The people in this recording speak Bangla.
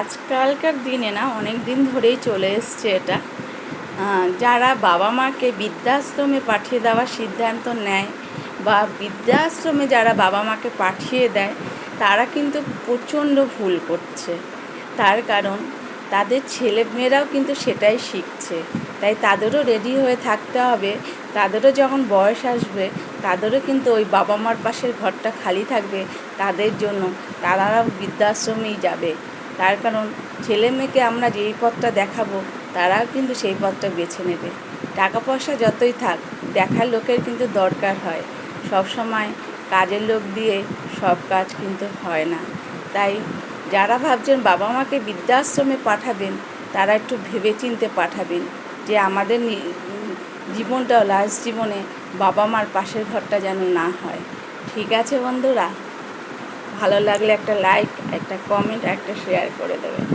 আজকালকার দিনে না অনেক দিন ধরেই চলে এসছে এটা। যারা বাবা মাকে বৃদ্ধাশ্রমে পাঠিয়ে দেওয়ার সিদ্ধান্ত নেয় বা বৃদ্ধাশ্রমে যারা বাবা মাকে পাঠিয়ে দেয়, তারা কিন্তু প্রচণ্ড ভুল করছে। তার কারণ তাদের ছেলেমেয়েরাও কিন্তু সেটাই শিখছে। তাই তাদেরও রেডি হয়ে থাকতে হবে। তাদেরও যখন বয়স আসবে, তাদেরও কিন্তু ওই বাবা মার পাশের ঘরটা খালি থাকবে। তাদের জন্য তারাও বৃদ্ধাশ্রমেই যাবে। তার কারণ ছেলে মেয়েকে আমরা যেই পথটা দেখাবো, তারাও কিন্তু সেই পথটা বেছে নেবে। টাকা পয়সা যতই থাক, দেখার লোকের কিন্তু দরকার হয়। সব সময় কাজের লোক দিয়ে সব কাজ কিন্তু হয় না। তাই যারা ভাবছেন বাবা মাকে বৃদ্ধাশ্রমে পাঠাবেন, তারা একটু ভেবেচিন্তে পাঠাবেন যে আমাদের জীবনটা লাস্ট জীবনে বাবা মার পাশের ঘরটা যেন না হয়। ঠিক আছে বন্ধুরা? ভালো লাগলে একটা লাইক একটা কমেন্ট একটা শেয়ার করে দেবেন।